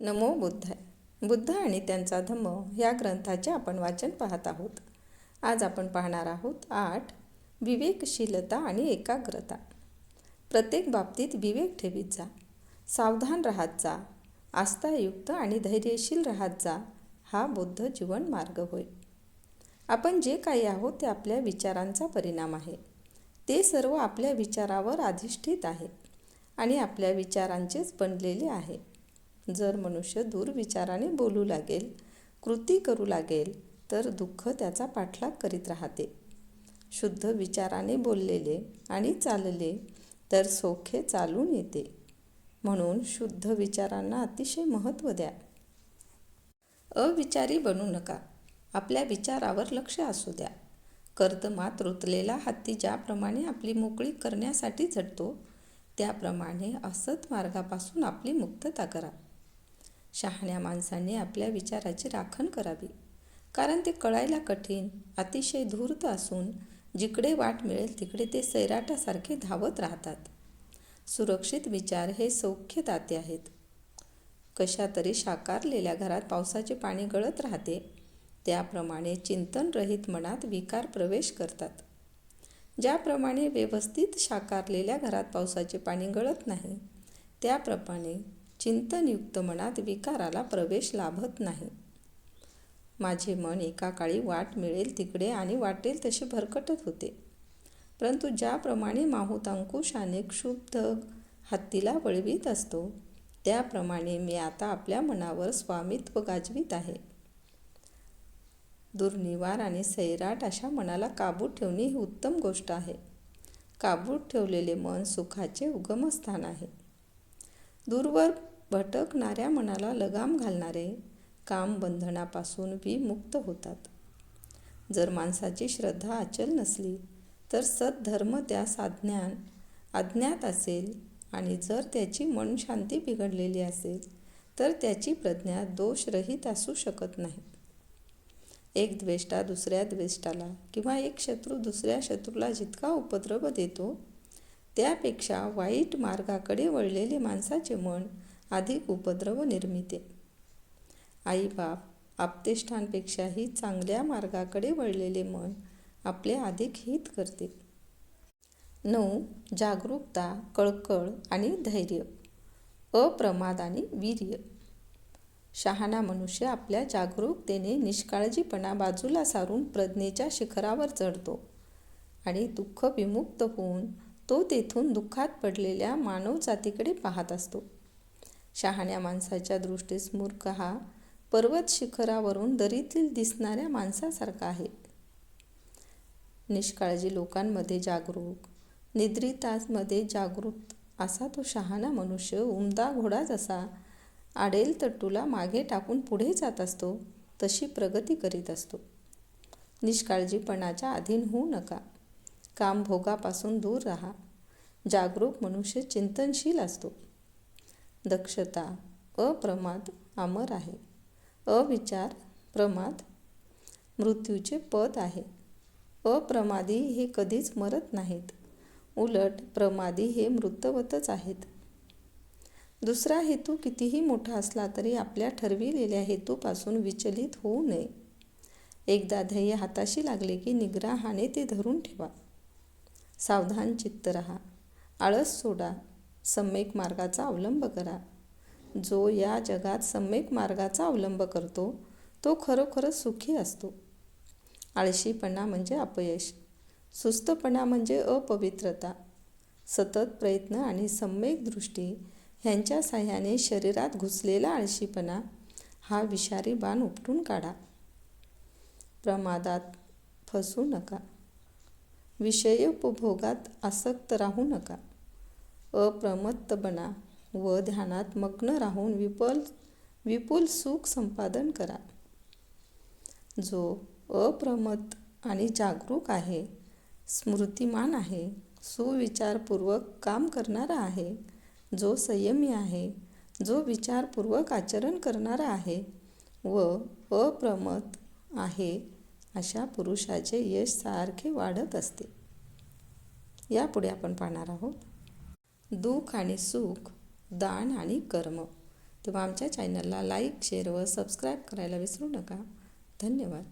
नमो बुद्धाय बुद्ध आणि त्यांचा धम्म या ग्रंथाचे आपण वाचन पाहत आहोत. आज आपण पाहणार आहोत आठ विवेकशीलता आणि एकाग्रता. प्रत्येक बाबतीत विवेक ठेवीत जा. सावधान राहत जा. आस्थायुक्त आणि धैर्यशील राहत जा. हा बुद्ध जीवन मार्ग होय. आपण जे काही आहोत ते आपल्या विचारांचा परिणाम आहे. ते सर्व आपल्या विचारावर अधिष्ठित आहे आणि आपल्या विचारांचेच बनलेले आहे. जर मनुष्य दूरविचाराने बोलू लागेल कृती करू लागेल तर दुःख त्याचा पाठलाग करीत राहते. शुद्ध विचाराने बोललेले आणि चालले तर सोखे चालून येते. म्हणून शुद्ध विचारांना अतिशय महत्त्व द्या. अविचारी बनू नका. आपल्या विचारावर लक्ष असू द्या. कर्दमात रुतलेला हत्ती ज्याप्रमाणे आपली मोकळी करण्यासाठी झटतो त्याप्रमाणे असत मार्गापासून आपली मुक्तता करा. शहाण्या माणसांनी आपल्या विचाराची राखण करावी. कारण ते कळायला कठीण अतिशय धूर्त असून जिकडे वाट मिळेल तिकडे ते सैराटासारखे धावत राहतात. सुरक्षित विचार हे सौख्य दाते आहेत. कशा तरी साकारलेल्या घरात पावसाचे पाणी गळत राहते त्याप्रमाणे चिंतनरहित मनात विकार प्रवेश करतात. ज्याप्रमाणे व्यवस्थित साकारलेल्या घरात पावसाचे पाणी गळत नाही त्याप्रमाणे चिंतनयुक्त मनात विकाराला प्रवेश लाभत नाही. माझे मन एका काळी वाट मिळेल तिकडे आणि वाटेल तसे भरकटत होते. परंतु ज्याप्रमाणे माहुतांकुशाने क्षुब्ध हत्तीला वळवीत असतो त्याप्रमाणे मी आता आपल्या मनावर स्वामित्व गाजवीत आहे. दुर्निवार आणि सैराट अशा मनाला काबूत ठेवणे ही उत्तम गोष्ट आहे. काबूत ठेवलेले मन सुखाचे उगमस्थान आहे. दूरवर भटकणाऱ्या मनाला लगाम घालणारे काम बंधनापासून विमुक्त होतात. जर माणसाची श्रद्धा अचल नसली तर सद्धर्म त्या अज्ञान अज्ञात असेल आणि जर त्याची मनशांती बिघडलेली असेल तर त्याची प्रज्ञा दोषरहित असू शकत नाही. एक द्वेष्टा दुसऱ्या द्वेष्टाला किंवा एक शत्रू दुसऱ्या शत्रूला जितका उपद्रव देतो त्यापेक्षा वाईट मार्गाकडे वळलेले माणसाचे मन अधिक उपद्रव निर्मिते. आईबाप आपतेष्टांपेक्षाही चांगल्या मार्गाकडे वळलेले मन आपले अधिक हित करते. नऊ जागरूकता कळकळ आणि धैर्य अप्रमाद आणि वीर्य. शहाणा मनुष्य आपल्या जागरूकतेने निष्काळजीपणा बाजूला सारून प्रज्ञेच्या शिखरावर चढतो आणि दुःख विमुक्त होऊन तो तेथून दुःखात पडलेल्या मानवजातीकडे पाहत असतो. शहाण्या माणसाच्या दृष्टीस मूर्ख हा पर्वत शिखरावरून दरीतील दिसणाऱ्या माणसासारखा आहे. निष्काळजी लोकांमध्ये जागरूक निद्रितासमध्ये जागृत असा तो शहाणा मनुष्य उमदा घोडा जसा आडेल तट्टूला मागे टाकून पुढे जात असतो तशी प्रगती करीत असतो. निष्काळजीपणाच्या अधीन होऊ नका. काम भोगापासून दूर राहा. जागरूक मनुष्य चिंतनशील असतो. दक्षता अप्रमाद अमर आहे. अविचार प्रमाद मृत्यूचे पद आहे. अप्रमादी हे कधीच मरत नाहीत. उलट प्रमादी हे मृतवतच आहेत. दुसरा हेतू कितीही मोठा असला तरी आपल्या ठरविलेल्या हेतूपासून विचलित होऊ नये. एकदा ध्येय हाताशी लागले की निग्रहाने ते धरून ठेवा. सावधान चित्त रहा. आळस सोडा. सम्यक मार्गाचा अवलंब करा. जो या जगात सम्यक मार्गाचा अवलंब करतो तो खरोखरच सुखी असतो. आळशीपणा म्हणजे अपयश. सुस्तपणा म्हणजे अपवित्रता. सतत प्रयत्न आणि सम्यक दृष्टी ह्यांच्या साह्याने शरीरात घुसलेला आळशीपणा हा विषारी बाण उपटून काढा. प्रमादात फसू नका. विषय उपभोगात आसक्त राहू नका. अप्रमत्त बना व ध्यानात मग्न राहून विपुल विपुल सुख संपादन करा. जो अप्रमत आणि जागरूक आहे स्मृतिमान आहे सुविचारपूर्वक काम करणारा आहे जो संयमी आहे जो विचारपूर्वक आचरण करणारा आहे व अप्रमत आहे अशा पुरुषाचे यश सारखे वाढत असते. यापुढे आपण पाहणार आहोत. दुःख आणि सुख दान आणि कर्म. तेव्हा आमच्या चॅनलला लाईक शेअर व सबस्क्राईब करायला विसरू नका. धन्यवाद.